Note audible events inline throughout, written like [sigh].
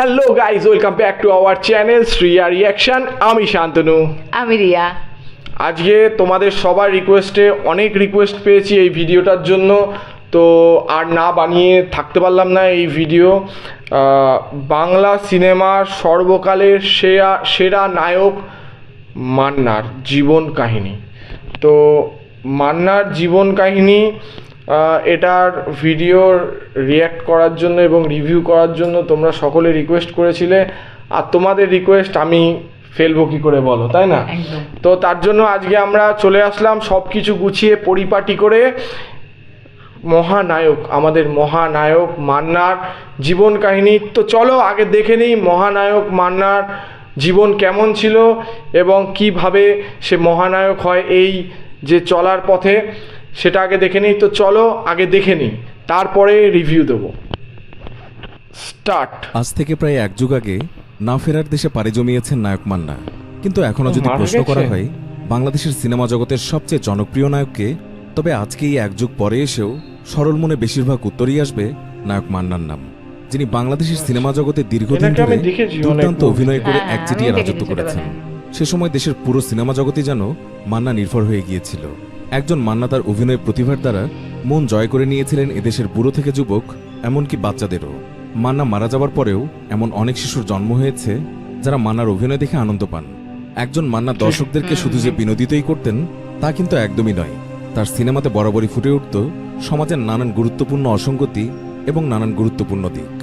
Hello guys welcome back to our channel Shriya reaction আমি শান্তনু। আমি রিয়া। আজকে তোমাদের সবার রিকোয়েস্টে অনেক রিকোয়েস্ট পেয়েছি এই ভিডিওটার জন্য। তো আর না বানিয়ে থাকতে পারলাম না এই ভিডিও বাংলা সিনেমার সর্বকালের সেরা সেরা নায়ক মান্নার জীবন কাহিনী। তো মান্নার জীবন কাহিনী এটার ভিডিও রিয়্যাক্ট করার জন্য এবং রিভিউ করার জন্য তোমরা সকলে রিকোয়েস্ট করেছিলে। আর তোমাদের রিকোয়েস্ট আমি ফেলব কী করে বলো তাই না? তো তার জন্য আজকে আমরা চলে আসলাম সব কিছু গুছিয়ে পরিপাটি করে। মহানায়ক আমাদের মহানায়ক মান্নার জীবন কাহিনী। তো চলো আগে দেখে নিই মহানায়ক মান্নার জীবন কেমন ছিল এবং কীভাবে সে মহানায়ক হয় এই যে চলার পথে। সেটা আগে দেখে নিই। তো চলো আগে দেখে নিই। তারপরে রিভিউ দেবো। স্টার্ট আজ থেকে প্রায় এক যুগ আগে না ফেরার দেশে পাড়ি জমিয়েছেন নায়ক মান্না। কিন্তু এখনও যদি মারা প্রশ্ন করা গেছে? হয় বাংলাদেশের সিনেমা জগতের সবচেয়ে জনপ্রিয় নায়ককে তবে আজকে এই এক যুগ পরে এসেও সরল মনে বেশিরভাগ উত্তরই আসবে নায়ক মান্নার নাম যিনি বাংলাদেশের সিনেমা জগতে দীর্ঘদিন এনাকে আমি ধরে দেখেছি অনেক দুর্দান্ত। অভিনয় করে হ্যাঁ, একচেটিয়া আমিও রাজত্ব দেখেছি করেছেন। সে সময় দেশের পুরো সিনেমা জগতে যেন মান্না নির্ভর হয়ে গিয়েছিল। একজন মান্না তার অভিনয় প্রতিভার দ্বারা মন জয় করে নিয়েছিলেন এদেশের বুড়ো থেকে যুবক, এমনকি বাচ্চাদেরও। মান্না মারা যাওয়ার পরেও এমন অনেক শিশুর জন্ম হয়েছে যারা মান্নার অভিনয় দেখে আনন্দ পান। একজন মান্না দর্শকদেরকে শুধু যে বিনোদিতই করতেন, তা কিন্তু একদমই নয়। তার সিনেমাতে বরাবরই ফুটে উঠত সমাজের নানান গুরুত্বপূর্ণ অসঙ্গতি এবং নানান গুরুত্বপূর্ণ দিক।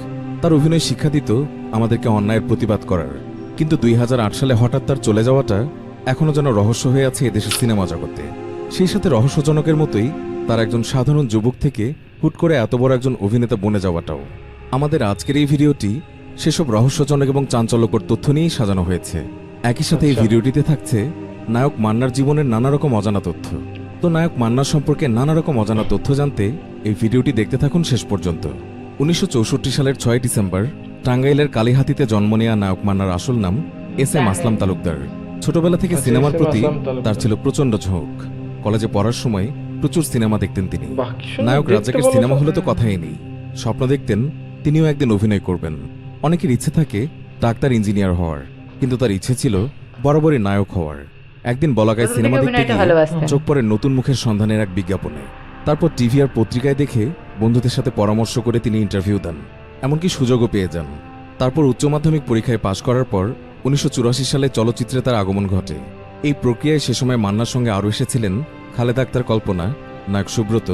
তার অভিনয় শিক্ষা দিত আমাদেরকে অন্যায়ের প্রতিবাদ করার। কিন্তু দুই হাজার আট সালে হঠাৎ তার চলে যাওয়াটা এখনও যেন রহস্য হয়ে আছে এদেশের সিনেমা জগতে। সেই সাথে রহস্যজনকের মতোই তার একজন সাধারণ যুবক থেকে হুট করে এত বড় একজন অভিনেতা বনে যাওয়াটাও। আমাদের আজকের এই ভিডিওটি সেসব রহস্যজনক এবং চাঞ্চল্যকর তথ্য নিয়েই সাজানো হয়েছে। একই সাথে এই আচ্ছা। ভিডিওটিতে থাকছে নায়ক মান্নার জীবনের নানা রকম অজানা তথ্য। তো নায়ক মান্নার সম্পর্কে নানা রকম অজানা তথ্য জানতে এই ভিডিওটি দেখতে থাকুন শেষ পর্যন্ত। উনিশশো চৌষট্টি সালের ছয় ডিসেম্বর টাঙ্গাইলের কালীহাতিতে জন্ম নেওয়া নায়ক মান্নার আসল নাম এস এম আসলাম তালুকদার। ছোটবেলা থেকে আচ্ছা, সিনেমার প্রতি তার ছিল প্রচণ্ড ঝোঁক। কলেজে পড়ার সময় প্রচুর সিনেমা দেখতেন তিনি। নায়ক বলো সিনেমা হলে তো কথাই নেই। স্বপ্ন দেখতেন তিনিও একদিন অভিনয় করবেন। অনেকের ইচ্ছে থাকে ডাক্তার ইঞ্জিনিয়ার হওয়ার কিন্তু তার ইচ্ছে ছিল বরাবরই নায়ক হওয়ার। একদিন বলাকায় সিনেমা দেখতে গিয়ে চোখ পড়ে নতুন মুখের সন্ধানের এক বিজ্ঞাপনে। তারপর টিভি আর পত্রিকায় দেখে বন্ধুদের সাথে পরামর্শ করে তিনি ইন্টারভিউ দেন। এমনকি সুযোগও পেয়ে যান। তারপর উচ্চ মাধ্যমিক পরীক্ষায় পাশ করার পর উনিশশো চুরাশি সালে চলচ্চিত্রে তার আগমন ঘটে। এই প্রক্রিয়ায় সে সময় মান্নার সঙ্গে আরও এসেছিলেন খালেদা আক্তার কল্পনা নায়ক সুব্রত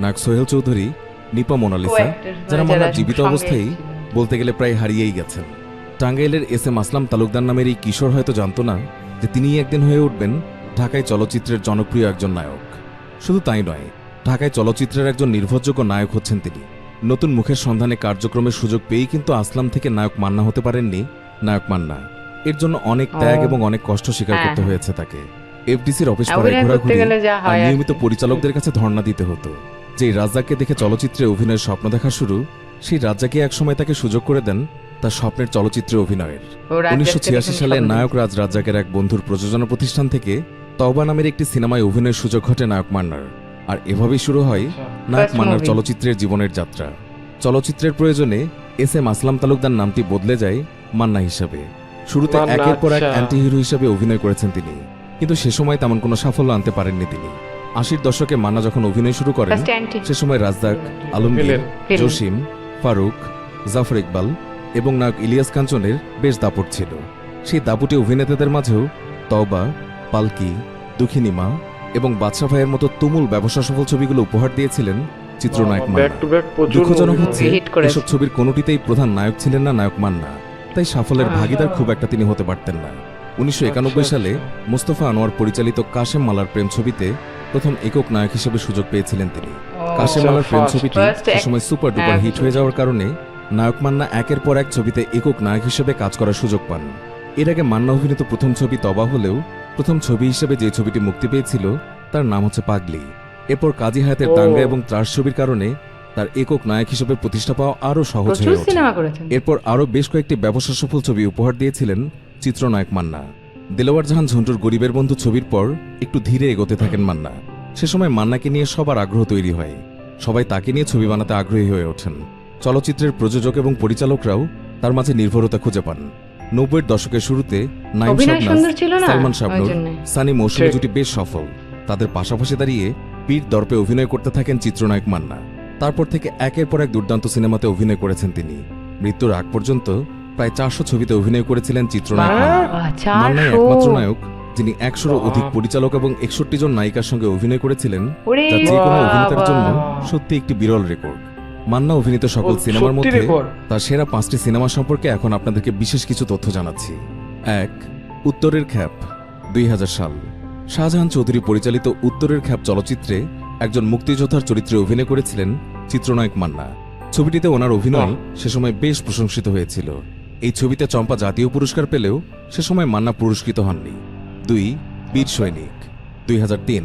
নায়ক সোহেল চৌধুরী নিপা মোনালিসা মানে যারা যারা মান্নার জীবিত অবস্থায় বলতে গেলে প্রায় হারিয়েই গেছেন। টাঙ্গাইলের এস এম আসলাম তালুকদার নামের এই কিশোর হয়তো জানতো না যে তিনিই একদিন হয়ে উঠবেন ঢাকায় চলচ্চিত্রের জনপ্রিয় একজন নায়ক। শুধু তাই নয় ঢাকায় চলচ্চিত্রের একজন নির্ভরযোগ্য নায়ক হচ্ছেন তিনি। নতুন মুখের সন্ধানে কার্যক্রমের সুযোগ পেয়েই কিন্তু আসলাম থেকে নায়ক মান্না হতে পারেননি নায়ক মান্না। এর জন্য অনেক ত্যাগ এবং অনেক কষ্ট স্বীকার করতে হ্যাঁ। হয়েছে তাকে। এফডিসির অফিস পাড়ায় ঘোরাঘুরি আর নিয়মিত পরিচালকদের কাছে ধর্ণা দিতে হতো। যে রাজ্জাককে দেখে চলচ্চিত্রে অভিনয়ের স্বপ্ন দেখা শুরু সেই রাজ্জাকে একসময় তাকে সুযোগ করে দেন তার স্বপ্নের চলচ্চিত্রে অভিনয়ের। উনিশশো সালে নায়ক রাজ রাজ্জাকের এক বন্ধুর প্রযোজনা প্রতিষ্ঠান থেকে তওবা নামের একটি সিনেমায় অভিনয়ের সুযোগ ঘটে নায়ক মান্নার। আর এভাবেই শুরু হয় নায়ক মান্নার চলচ্চিত্রের জীবনের যাত্রা। চলচ্চিত্রের প্রয়োজনে এস এম আসলাম তালুকদার নামটি বদলে যায় মান্না হিসাবে। শুরুতে একের পর এক আচ্ছা। অ্যান্টি হিরো হিসাবে অভিনয় করেছেন তিনি। কিন্তু সে সময় তেমন কোনো সাফল্য আনতে পারেননি তিনি। আশির দশকে মান্না যখন অভিনয় শুরু করেন সে সময় রাজদাক আলমগীর। জসিম ফারুক জাফর ইকবাল এবং নায়ক ইলিয়াস কাঞ্চনের বেশ দাপট ছিল। সেই দাপুটে অভিনেতাদের মাঝেও তওবা পালকি দুঃখিনীমা এবং বাদশা ভাইয়ের মতো তুমুল ব্যবসা সফল ছবিগুলো উপহার দিয়েছিলেন চিত্রনায়ক মান্না। দুঃখজনক হচ্ছে। এসব ছবির কোনোটিতেই প্রধান নায়ক ছিলেন না নায়ক মান্না। তাই সাফল্যের। ভাগিদার খুব একটা তিনি হতে পারতেন না। উনিশশো আচ্ছা, সালে মোস্তফা আনোয়ার পরিচালিত কাশেম মালার প্রেম ছবিতে প্রথম একক নায়ক হিসেবে সুযোগ পেয়েছিলেন তিনি। কাশেম আচ্ছা, মালার প্রেম ছবিটি সময় সুপার ডুপার হিট হয়ে যাওয়ার কারণে নায়ক মান্না একের পর এক ছবিতে একক নায়ক হিসেবে কাজ করার সুযোগ পান। এর আগে মান্না অভিনীত প্রথম ছবি তবা হলেও প্রথম ছবি হিসেবে যে ছবিটি মুক্তি পেয়েছিল তার নাম হচ্ছে পাগলি। এরপর কাজী হায়াতের দাঙ্গা এবং ত্রাস ছবির কারণে তার একক নায়ক হিসেবে প্রতিষ্ঠা পাওয়া আরও সহজ হয়ে ওঠে। এরপর আরও বেশ কয়েকটি ব্যবসা সফল ছবি উপহার দিয়েছিলেন চিত্রনায়ক মান্না। দেলোয়ার জাহান ঝন্টুর গরিবের বন্ধু ছবির পর একটু ধীরে এগোতে থাকেন মান্না। সে সময় মান্নাকে নিয়ে সবার আগ্রহ তৈরি হয়। সবাই তাকে নিয়ে ছবি বানাতে আগ্রহী হয়ে ওঠেন। চলচ্চিত্রের প্রযোজক এবং পরিচালকরাও তার মাঝে নির্ভরতা খুঁজে পান। নব্বইয়ের দশকের শুরুতে নাইম শাবনাজ, সুন্দর ছিল না, সালমান শাবনুর সানি মৌসুমী জুটি বেশ সফল। তাদের পাশাপাশি দাঁড়িয়ে পীর দর্পে অভিনয় করতে থাকেন চিত্রনায়ক মান্না। তারপর থেকে একের পর এক দুর্দান্ত সিনেমাতে অভিনয় করেছেন তিনি। মৃত্যুর আগ পর্যন্ত প্রায় চারশো ছবিতে অভিনয় করেছিলেন চিত্রনায়ক মান্নাই একমাত্র নায়ক যিনি একশোরও অধিক পরিচালক এবং একষট্টি জন নায়িকার সঙ্গে অভিনয় করেছিলেন যা যে কোনো অভিনেতার জন্য সত্যি একটি বিরল রেকর্ড। মান্না অভিনীত সকল সিনেমার মধ্যে তার সেরা পাঁচটি সিনেমা সম্পর্কে এখন আপনাদেরকে বিশেষ কিছু তথ্য জানাচ্ছি। এক উত্তরের খ্যাপ দুই হাজার সাল। শাহজাহান চৌধুরী পরিচালিত উত্তরের খ্যাপ চলচ্চিত্রে একজন মুক্তিযোদ্ধার চরিত্রে অভিনয় করেছিলেন চিত্রনায়ক মান্না। ছবিটিতে ওনার অভিনয় সে সময় বেশ প্রশংসিত হয়েছিল। এই ছবিতে চম্পা জাতীয় পুরস্কার পেলেও সে সময় মান্না পুরস্কৃত হননি। দুই বীর সৈনিক। দুই হাজার তিন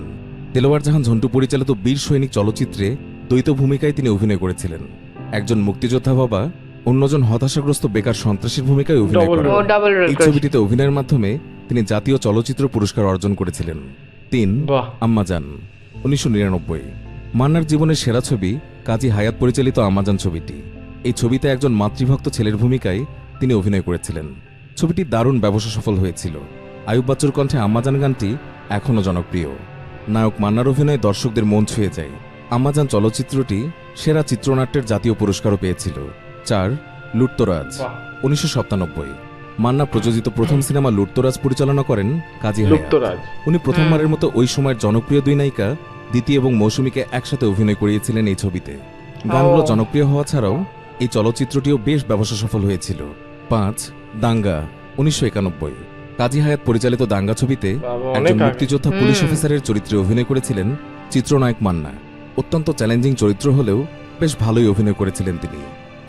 তেলোয়ার জাহান ঝন্টু পরিচালিত বীর সৈনিক চলচ্চিত্রে দ্বৈত ভূমিকায় তিনি অভিনয় করেছিলেন। একজন মুক্তিযোদ্ধা বাবা অন্যজন হতাশাগ্রস্ত বেকার সন্ত্রাসীর ভূমিকায় অভিনয় করেন। এই ছবিটিতে অভিনয়ের মাধ্যমে তিনি জাতীয় চলচ্চিত্র পুরস্কার অর্জন করেছিলেন। তিন আম্মাজান উনিশশো নিরানব্বই মান্নার জীবনের সেরা ছবি কাজী হায়াত পরিচালিত আমাজান ছবিটি। এই ছবিতে একজন মাতৃভক্ত ছেলের ভূমিকায় তিনি অভিনয় করেছিলেন। ছবিটি দারুণ ব্যবসা সফল হয়েছিল। আয়ুব বাচ্চুর কণ্ঠে আম্মাজান গানটি এখনও জনপ্রিয়। নায়ক মান্নার অভিনয়ে দর্শকদের মন ছুঁয়ে যায়। আম্মাজান চলচ্চিত্রটি সেরা চিত্রনাট্যের জাতীয় পুরস্কারও পেয়েছিল। চার লুট্তরাজ উনিশশো সাতানব্বই। মান্না প্রযোজিত প্রথম সিনেমা লুটতরাজ পরিচালনা করেন কাজী হায়াত। লুপ্তরাজ উনি প্রথমবারের মতো ওই সময়ের জনপ্রিয় দুই নায়িকা দ্বিতীয় এবং মৌসুমীকে একসাথে অভিনয় করিয়েছিলেন এই ছবিতে। গানগুলো জনপ্রিয় হওয়া ছাড়াও এই চলচ্চিত্রটিও বেশ ব্যবসা সফল হয়েছিল। পাঁচ দাঙ্গা উনিশশো একানব্বই। কাজী হায়াত পরিচালিত দাঙ্গা ছবিতে একজন মুক্তিযোদ্ধা পুলিশ অফিসারের চরিত্রে অভিনয় করেছিলেন চিত্রনায়ক মান্না। অত্যন্ত চ্যালেঞ্জিং চরিত্র হলেও বেশ ভালোই অভিনয় করেছিলেন তিনি।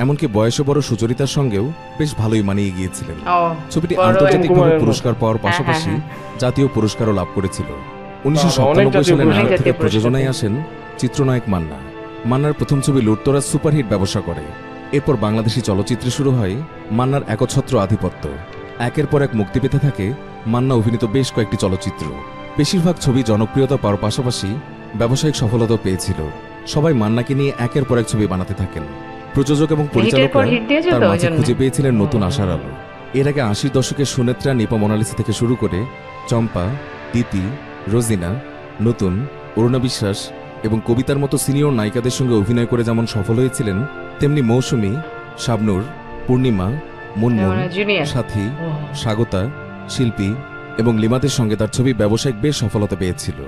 এমনকি বয়সে বড় সুচরিতার সঙ্গেও বেশ ভালোই মানিয়ে গিয়েছিলেন। ছবিটি আন্তর্জাতিকভাবে পুরস্কার পাওয়ার হ্যাঁ, পাশাপাশি হ্যাঁ, জাতীয় পুরস্কারও লাভ করেছিল। উনিশশো সাতানব্বই সালে পুরস্কার। থেকে প্রযোজনায় আসেন চিত্রনায়ক মান্না। মান্নার প্রথম ছবি লুটতরাজ সুপারহিট ব্যবসা করে। এরপর বাংলাদেশি চলচ্চিত্রে শুরু হয় মান্নার একচ্ছত্র আধিপত্য। একের পর এক মুক্তি পেতে থাকে মান্না অভিনীত বেশ কয়েকটি চলচ্চিত্র। বেশিরভাগ ছবি জনপ্রিয়তা পাওয়ার পাশাপাশি ব্যবসায়িক সফলতাও পেয়েছিল। সবাই মান্নাকে নিয়ে একের পর এক ছবি বানাতে থাকেন। প্রযোজক এবং হিটের পর পরিচালকরা তার মাঝে খুঁজে পেয়েছিলেন নতুন আশার আলো। এর আগে আশির দশকের সুনেত্রা নিপা মোনালিসা থেকে শুরু করে চম্পা দিতি রোজিনা নতুন অরুণা বিশ্বাস এবং কবিতার মতো সিনিয়র নায়িকাদের সঙ্গে অভিনয় করে যেমন সফল হয়েছিলেন তেমনি মৌসুমী শাবনুর পূর্ণিমা মুনমুন সাথী স্বাগতা শিল্পী এবং লিমাদের সঙ্গে তার ছবি ব্যবসায়িক বেশ সফলতা পেয়েছিল।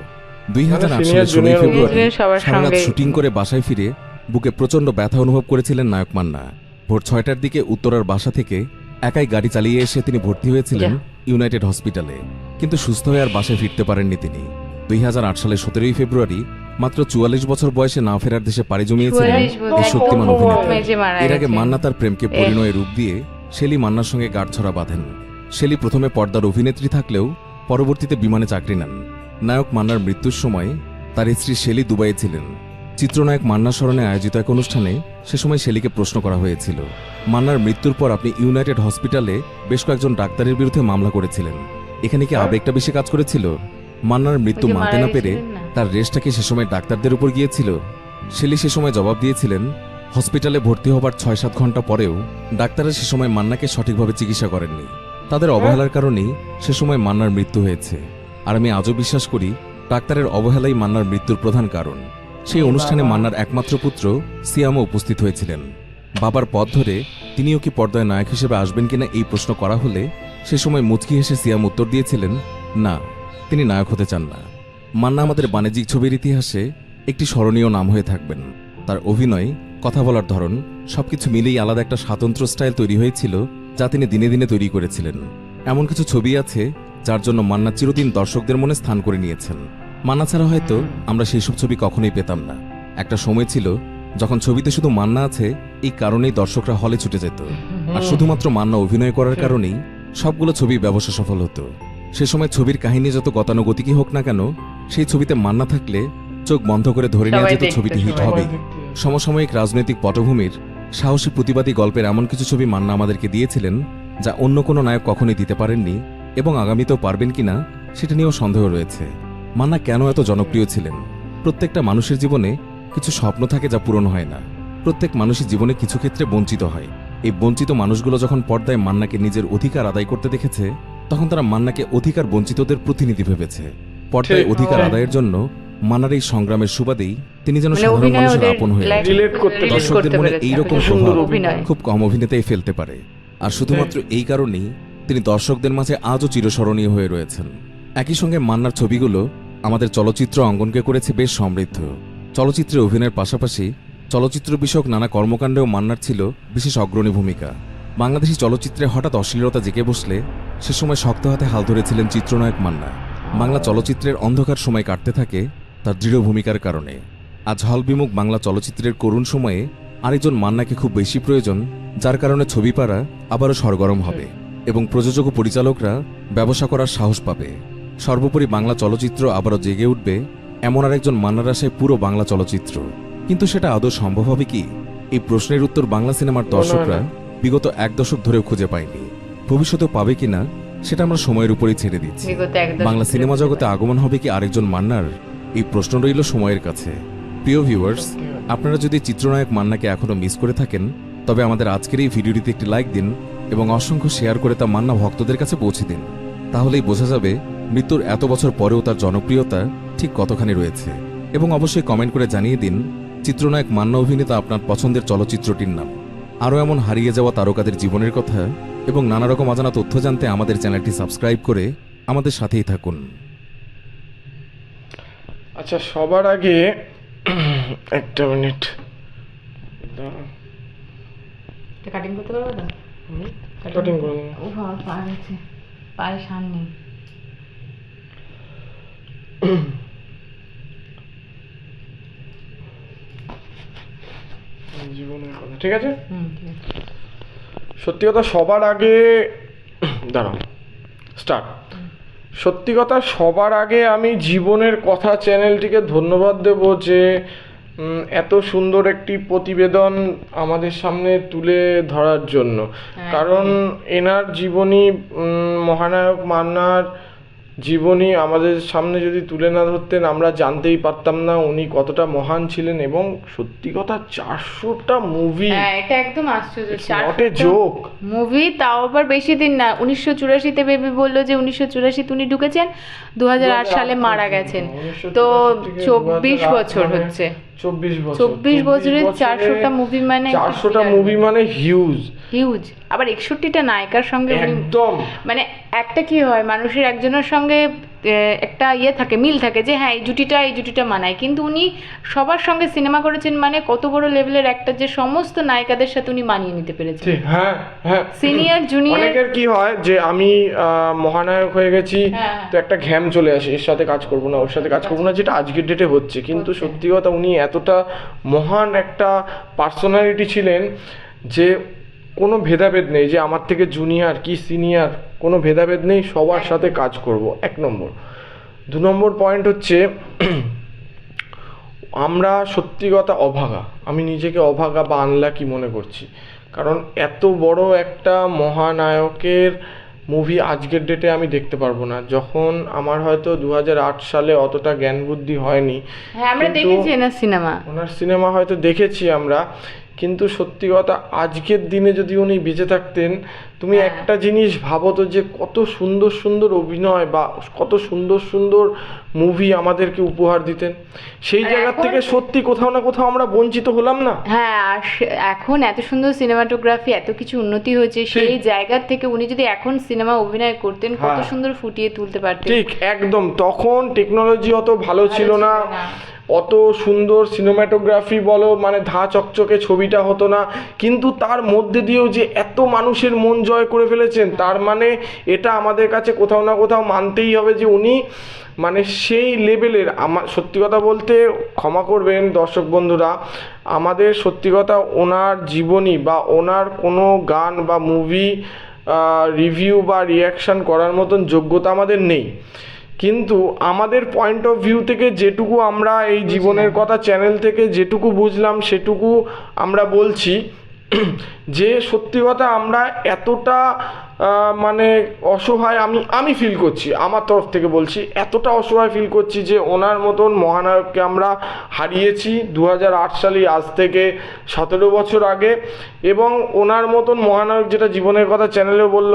দুই হাজার আট সালের ষোলোই ফেব্রুয়ারি শুটিং করে বাসায় ফিরে বুকে প্রচণ্ড ব্যথা অনুভব করেছিলেন নায়ক মান্না। ভোর ছয়টার দিকে উত্তরার বাসা থেকে একাই গাড়ি চালিয়ে এসে তিনি ভর্তি হয়েছিলেন ইউনাইটেড হসপিটালে। কিন্তু সুস্থ হয়ে আর বাসায় ফিরতে পারেননি তিনি। দুই হাজার আট সালের সতেরোই ফেব্রুয়ারি মাত্র চুয়াল্লিশ বছর বয়সে না ফেরার দেশে পাড়ি জমিয়েছিলেন এই শক্তিমান অভিনেতা। এর আগে মান্না তার প্রেমকে পরিণয়ে রূপ দিয়ে শেলি মান্নার সঙ্গে গাঁটছড়া বাঁধেন। শেলি প্রথমে পর্দার অভিনেত্রী থাকলেও পরবর্তীতে বিমানে চাকরি নেন। নায়ক মান্নার মৃত্যুর সময় তার স্ত্রী শেলি দুবাইয়ে ছিলেন। চিত্রনায়ক মান্না স্মরণে আয়োজিত এক অনুষ্ঠানে সে সময় শেলিকে প্রশ্ন করা হয়েছিল মান্নার মৃত্যুর পর আপনি ইউনাইটেড হসপিটালে বেশ কয়েকজন ডাক্তারের বিরুদ্ধে মামলা করেছিলেন। এখানে কি আবেগটা বেশি কাজ করেছিল? মান্নার মৃত্যু মানতে না পেরে তার রেশটা কি সে সময় ডাক্তারদের উপর গিয়েছিল? শেলি সে সময় জবাব দিয়েছিলেন হসপিটালে ভর্তি হবার ছয় সাত ঘণ্টা পরেও ডাক্তাররা সে সময় মান্নাকে সঠিকভাবে চিকিৎসা করেননি। তাদের অবহেলার কারণেই সে সময় মান্নার মৃত্যু হয়েছে। আর আমি আজও বিশ্বাস করি ডাক্তারের অবহেলাই মান্নার মৃত্যুর প্রধান কারণ। সেই অনুষ্ঠানে মান্নার একমাত্র পুত্র সিয়ামও উপস্থিত হয়েছিলেন। বাবার পথ ধরে তিনিও কি পর্দায় নায়ক হিসেবে আসবেন কিনা এই প্রশ্ন করা হলে সে সময় মুচকি হেসে সিয়াম উত্তর দিয়েছিলেন না। তিনি নায়ক হতে চান না। মান্না আমাদের বাণিজ্যিক ছবির ইতিহাসে একটি স্মরণীয় নাম হয়ে থাকবেন। তার অভিনয়, কথা বলার ধরন সবকিছু মিলেই আলাদা একটা স্বাতন্ত্র স্টাইল তৈরি হয়েছিল যা তিনি দিনে দিনে তৈরি করেছিলেন। এমন কিছু ছবি আছে যার জন্য মান্না চিরদিন দর্শকদের মনে স্থান করে নিয়েছেন। মান্না ছাড়া হয়তো আমরা সেই সব ছবি কখনোই পেতাম না। একটা সময় ছিল যখন ছবিতে শুধু মান্না আছে, এই কারণেই দর্শকরা হলে ছুটে যেত। আর শুধুমাত্র মান্না অভিনয় করার কারণেই সবগুলো ছবি ব্যবসা সফল হতো। সে সময় ছবির কাহিনী যত গতানুগতিকই হোক না কেন সেই ছবিতে মান্না থাকলে চোখ বন্ধ করে ধরে নেওয়া যেত ছবিটি হিট হবে। সমসাময়িক রাজনৈতিক পটভূমির সাহসী প্রতিবাদী গল্পের এমন কিছু ছবি মান্না আমাদেরকে দিয়েছিলেন যা অন্য কোনো নায়ক কখনোই দিতে পারেননি এবং আগামীতেও পারবেন কিনা সেটা নিয়েও সন্দেহ রয়েছে। মান্না কেন এত জনপ্রিয় ছিলেন? প্রত্যেকটা মানুষের জীবনে কিছু স্বপ্ন থাকে যা পূরণ হয় না। প্রত্যেক মানুষের জীবনে কিছু ক্ষেত্রে বঞ্চিত হয়। এই বঞ্চিত মানুষগুলো যখন পর্দায় মান্নাকে নিজের অধিকার আদায় করতে দেখেছে তখন তারা মান্নাকে অধিকার বঞ্চিতদের প্রতিনিধি ভেবেছে। পর্দায় অধিকার। আদায়ের জন্য মান্নার এই সংগ্রামের সুবাদেই তিনি যেন মানে সাধারণ মানুষের আপন হয়ে দর্শকদের মনে এইরকম প্রভাব খুব কম অভিনেতাই ফেলতে পারে। আর শুধুমাত্র এই কারণেই তিনি দর্শকদের মাঝে আজও চিরস্মরণীয় হয়ে রয়েছেন। একই সঙ্গে মান্নার ছবিগুলো আমাদের চলচ্চিত্র অঙ্গনকে করেছে বেশ সমৃদ্ধ। চলচ্চিত্রে অভিনয়ের পাশাপাশি চলচ্চিত্র বিষয়ক নানা কর্মকাণ্ডেও মান্নার ছিল বিশেষ অগ্রণী ভূমিকা। বাংলাদেশি চলচ্চিত্রে হঠাৎ অশ্লীলতা জেগে বসলে সে সময় শক্ত হাতে হাল ধরেছিলেন চিত্রনায়ক মান্না। বাংলা চলচ্চিত্রের অন্ধকার সময় কাটতে থাকে তার দৃঢ় ভূমিকার কারণে। আজ হলবিমুখ বাংলা চলচ্চিত্রের করুণ সময়ে আরেকজন মান্নাকে খুব বেশি প্রয়োজন, যার কারণে ছবি পাড়া আবারও সরগরম হবে এবং প্রযোজক ও পরিচালকরা ব্যবসা করার সাহস পাবে। সর্বোপরি বাংলা চলচ্চিত্র আবারও জেগে উঠবে এমন আরেকজন মান্নার আশায় পুরো বাংলা চলচ্চিত্র। কিন্তু সেটা আদৌ সম্ভব হবে কি? এই প্রশ্নের উত্তর বাংলা সিনেমার দর্শকরা বিগত এক দশক ধরেও খুঁজে পায়নি ভবিষ্যতে পাবে কিনা সেটা আমরা সময়ের উপরেই ছেড়ে দিচ্ছি। বাংলা সিনেমা জগতে আগমন হবে কি আরেকজন মান্নার? এই প্রশ্ন রইল সময়ের কাছে। প্রিয় ভিউয়ার্স আপনারা যদি চিত্রনায়ক মান্নাকে এখনও মিস করে থাকেন তবে আমাদের আজকের এই ভিডিওটিতে একটি লাইক দিন এবং অসংখ্য শেয়ার করে তা মান্না ভক্তদের কাছে পৌঁছে দিন। তাহলেই বোঝা যাবে মৃত্যুর এত বছর পরেও তার জনপ্রিয়তা ঠিক কতখানি রয়েছে। এবং অবশ্যই কমেন্ট করে জানিয়ে দিন চিত্রনায়ক মান্না অভিনেতা আপনার পছন্দের চলচ্চিত্রটির নাম। আরও এমন হারিয়ে যাওয়া তারকাদের জীবনের কথা এবং নানা রকম অজানা তথ্য জানতে আমাদের চ্যানেলটি সাবস্ক্রাইব করে আমাদের সাথেই থাকুন। আচ্ছা সবার আগে একটা মিনিট। কাটিং করতে পারবে তো? কাটিং করে ও বাবা পা গেছে পায়ে সার নেই [clears throat] জীবনের কথা ঠিক আছে? সত্যি কথা সবার আগে [coughs] দাঁড়াও স্টার্ট সত্যি কথা সবার আগে আমি জীবনের কথা চ্যানেলটিকে ধন্যবাদ দেব যে এত সুন্দর একটি প্রতিবেদন আমাদের সামনে তুলে ধরার জন্য। হ্যাঁ, কারণ এনার জীবনী মহানায়ক মান্নার জীবনী আমাদের সামনে যদি তুলে না ধরতেন আমরা জানতেই পারতাম না উনি কতটা মহান ছিলেন এবং সত্যি কথা চারশোটা মুভি হ্যাঁ এটা একদম আশ্চর্য। জোক মুভি তাও আবার বেশি দিন না। উনিশশো চুরাশিতে বেবি বলল যে উনিশশো চুরাশিতে উনি ঢুকেছেন দু হাজার আট সালে মারা গেছেন। তো চব্বিশ বছর হচ্ছে। চব্বিশ বছর। চব্বিশ বছরে চারশোটা মুভি মানে চারশোটা মুভি মানে হিউজ হিউজ আবার একষট্টিটা নায়িকার সঙ্গে একদম। মানে একটা কি হয় মানুষের একজনের সঙ্গে একটা ইয়ে থাকে মিল থাকে যে হ্যাঁ এই জুটিটা এই জুটিটা মানায়। কিন্তু উনি সবার সঙ্গে সিনেমা করেছেন মানে কত বড় লেভেলের একটা যে সমস্ত নায়িকাদের সাথে উনি মানিয়ে নিতে পেরেছেন। হ্যাঁ হ্যাঁ। Senior junior. অনেকের কি হয় যে আমি মহানায়ক হয়ে গেছি হ্যাঁ। তো একটা ঘ্যাম চলে আসে এর সাথে কাজ করব না ওর সাথে কাজ করব না যেটা আজকের ডেটে হচ্ছে। কিন্তু সত্যি কথা উনি এতটা মহান একটা পার্সোনালিটি ছিলেন যে কোনো ভেদাভেদ নেই যে আমার থেকে জুনিয়র কি সিনিয়র কোনো ভেদাভেদ নেই সবার সাথে কাজ করব। এক নম্বর। দু নম্বর পয়েন্ট হচ্ছে আমরা সত্যি কথা অভাগা। আমি নিজেকে অভাগা বা আনলাকি মনে করছি। কারণ এত বড় একটা মহানায়কের মুভি আজকের ডেটে আমি দেখতে পারব না। যখন আমার হয়তো দু হাজার আট সালে অতটা জ্ঞান বুদ্ধি হয়নি হ্যাঁ আমরা দেখেছি সিনেমা ওনার সিনেমা হয়তো দেখেছি আমরা। কিন্তু সত্যি কথা আজকের দিনে যদি উনি বেঁচে থাকতেন তুমি হ্যাঁ। একটা জিনিস ভাবো তো যে কত সুন্দর সুন্দর অভিনয় বা কত সুন্দর সুন্দর মুভি আমাদেরকে উপহার দিতেন সেই জায়গা থেকে সত্যি কোথাও না কোথাও আমরা বঞ্চিত হলাম না হ্যাঁ আর এখন এত সুন্দর সিনেমাটোগ্রাফি এত কিছু উন্নতি হয়েছে সেই জায়গা থেকে উনি যদি এখন সিনেমা অভিনয় করতেন কত হ্যাঁ। সুন্দর ফুটিয়ে তুলতে পারতেন ঠিক একদম তখন টেকনোলজি অত ভালো ছিল না। অত সুন্দর সিনেমাটোগ্রাফি বলো মানে ধা চকচকে ছবিটা হতো না। কিন্তু তার মধ্যে দিয়েও যে এত মানুষের মন জয় করে ফেলেছেন, তার মানে এটা আমাদের কাছে কোথাও না কোথাও মানতেই হবে যে উনি মানে সেই লেভেলের আমার সত্যি কথা বলতে ক্ষমা করবেন দর্শক বন্ধুরা, আমাদের সত্যি কথা ওনার জীবনী বা ওনার কোনো গান বা মুভি রিভিউ বা রিয়াকশন করার মতন যোগ্যতা আমাদের নেই। কিন্তু আমাদের পয়েন্ট অফ ভিউ থেকে যেটুকু আমরা এই জীবনের কথা চ্যানেল থেকে যেটুকু বুঝলাম সেটুকু আমরা বলছি। যে সত্যি কথা আমরা এতটা মানে অসহায় আমি আমি ফিল করছি, আমার তরফ থেকে বলছি, এতটা অসহায় ফিল করছি যে ওনার মতন মহানায়ককে আমরা হারিয়েছি দু সালে, আজ থেকে সতেরো বছর আগে এবং ওনার মতন মহানায়ক যেটা জীবনের কথা চ্যানেলে বলল,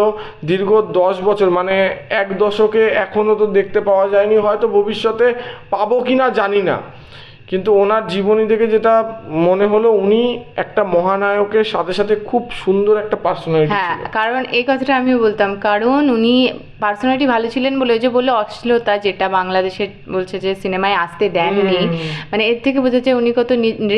দীর্ঘ দশ বছর মানে এক দশকে এখনও তো দেখতে পাওয়া যায়নি, হয়তো ভবিষ্যতে পাবো কি না জানি না। কিন্তু ওনার জীবনী থেকে যেটা মনে হলো উনি একটা মহানায়কের সাথে সাথে খুব সুন্দর একটা পার্সোনালিটি হ্যাঁ কারণ এই কথাটা আমিও বলতাম। কারণ উনি পার্সোনালিটি ভালো ছিলেন বলে ওই যে বলল অশ্লীলতা যেটা বাংলাদেশে বলছে যে সিনেমায় আসতে দেননি। মানে এর থেকে বোঝা যায় উনি কত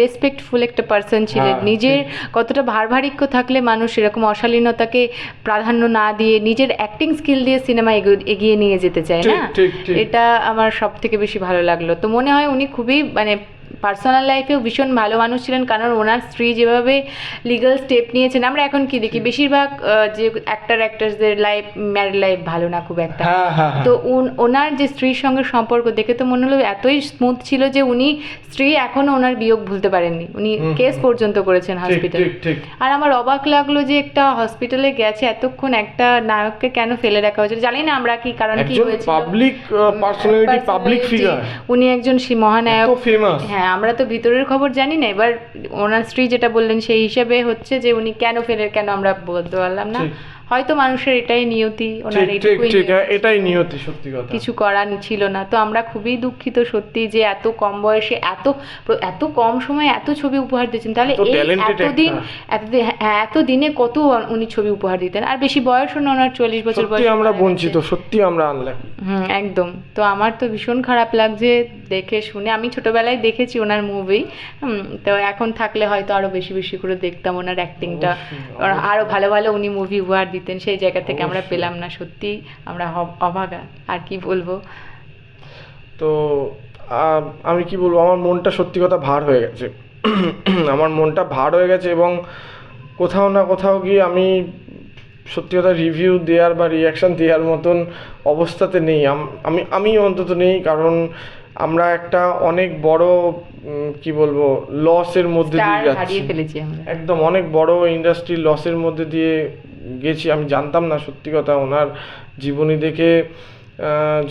রেসপেক্টফুল একটা পার্সন ছিলেন। হ্যাঁ, নিজের কতটা ভারভারিক্য থাকলে মানুষ এরকম অশালীনতাকে প্রাধান্য না দিয়ে নিজের অ্যাক্টিং স্কিল দিয়ে সিনেমা এগিয়ে নিয়ে যেতে চায় না। এটা আমার সব থেকে বেশি ভালো লাগল। তো মনে হয় উনি খুবই মানে পার্সোনাল লাইফেও ভীষণ ভালো মানুষ ছিলেন কারণ ওনার স্ত্রী যেভাবে লিগ্যাল স্টেপ নিয়েছেন আমরা এখন কি দেখি? বেশিরভাগ যে অ্যাক্টার অ্যাক্ট্রেসদের লাইফ ম্যারিড লাইফ ভালো না খুব একটা। হ্যাঁ হ্যাঁ হ্যাঁ। তো ওনার যে স্ত্রীর সঙ্গে সম্পর্ক দেখে তো মনে হলো এতই স্মুথ ছিল যে উনি স্ত্রী এখনও ওনার বিয়োগ ভুলতে পারেননি। উনি কেস পর্যন্ত করেছেন হসপিটালে আর আমার অবাক লাগল যে একটা হসপিটালে গেছে এতক্ষণ একটা নায়ককে কেন ফেলে রাখা হয়েছিল? জানি না আমরা কি কারণ কি হয়েছিল। পাবলিক পার্সোনালিটি পাবলিক ফিগার উনি একজন মহানায়ক। ফেমাস হ্যাঁ আমরা তো ভিতরের খবর জানি না এবার ওনার স্ত্রী যেটা বললেন সেই হিসেবে হচ্ছে যে উনি কেন ফেলে কেন আমরা বলতে পারলাম না। হয়তো মানুষের এটাই নিয়তি ওনার হ্যাঁ। এটাই নিয়তি সত্যি কথা। কিছু করার ছিল না। তো আমরা খুবই দুঃখিত সত্যি যে এত কম বয়সে এত এত কম সময়ে এত ছবি উপহার দিয়েছেন। তাহলে এই এতদিন এতদিন হ্যাঁ এত দিনে কত উনি ছবি উপহার দিতেন। আর বেশি বয়সও না ওনার চল্লিশ বছর বয়স আমরা বঞ্চিত সত্যি আমরা আনলাম হুম একদম। তো আমার তো ভীষণ খারাপ লাগছে দেখে শুনে। আমি ছোটবেলায় দেখেছি ওনার মুভি তো এখন থাকলে হয়তো আরও বেশি বেশি করে দেখতাম ওনার অ্যাক্টিংটা আরও ভালো ভালো উনি মুভি উপহার দিতেন সেই জায়গা থেকে আমরা পেলাম না সত্যি আমরা অভাগা আর কি বলব? তো আমি কি বলব আমার মনটা সত্যি কথা ভার হয়ে গেছে। [clears throat] আমার মনটা ভার হয়ে গেছে এবং কোথাও না কোথাও গিয়ে আমি সত্যি কথা রিভিউ দেওয়ার বা রিয়াকশন দেওয়ার মতন অবস্থাতে নেই। আমি আমি অন্তত নেই কারণ আমরা একটা অনেক বড় কি বলব লসের মধ্যে দিয়ে যাচ্ছি। একদম অনেক বড় ইন্ডাস্ট্রির লসের মধ্যে দিয়ে গেছি, আমি জানতাম না সত্যি কথা। ওনার জীবনী দেখে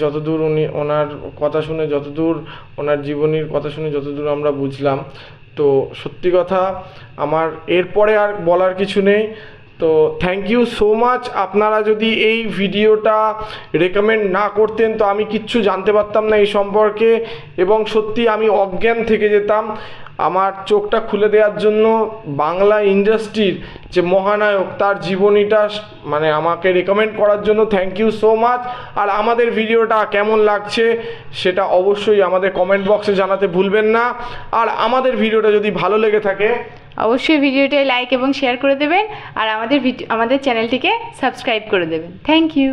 যতদূর উনি, ওনার কথা শুনে যতদূর, ওনার জীবনীর কথা শুনে যতদূর আমরা বুঝলাম। তো সত্যি কথা, আমার এরপরে আর বলার কিছু নেই। তো থ্যাংক ইউ সো মাচ আপনারা যদি এই ভিডিওটা রেকমেন্ড না করতেন, তো আমি কিচ্ছু জানতে পারতাম না এই সম্পর্কে। এবং সত্যি আমি অজ্ঞান থেকে যেতাম। আমার চোখটা খুলে দেওয়ার জন্য বাংলা ইন্ডাস্ট্রির যে মহানায়ক, তার জীবনীটা মানে আমাকে রেকমেন্ড করার জন্য থ্যাংক ইউ সো মাচ আর আমাদের ভিডিওটা কেমন লাগছে সেটা অবশ্যই আমাদের কমেন্ট বক্সে জানাতে ভুলবেন না। আর আমাদের ভিডিওটা যদি ভালো লেগে থাকে, অবশ্যই ভিডিওটাই লাইক এবং শেয়ার করে দেবেন। আর আমাদের ভিডিও আমাদের চ্যানেলটিকে সাবস্ক্রাইব করে দেবেন। Thank you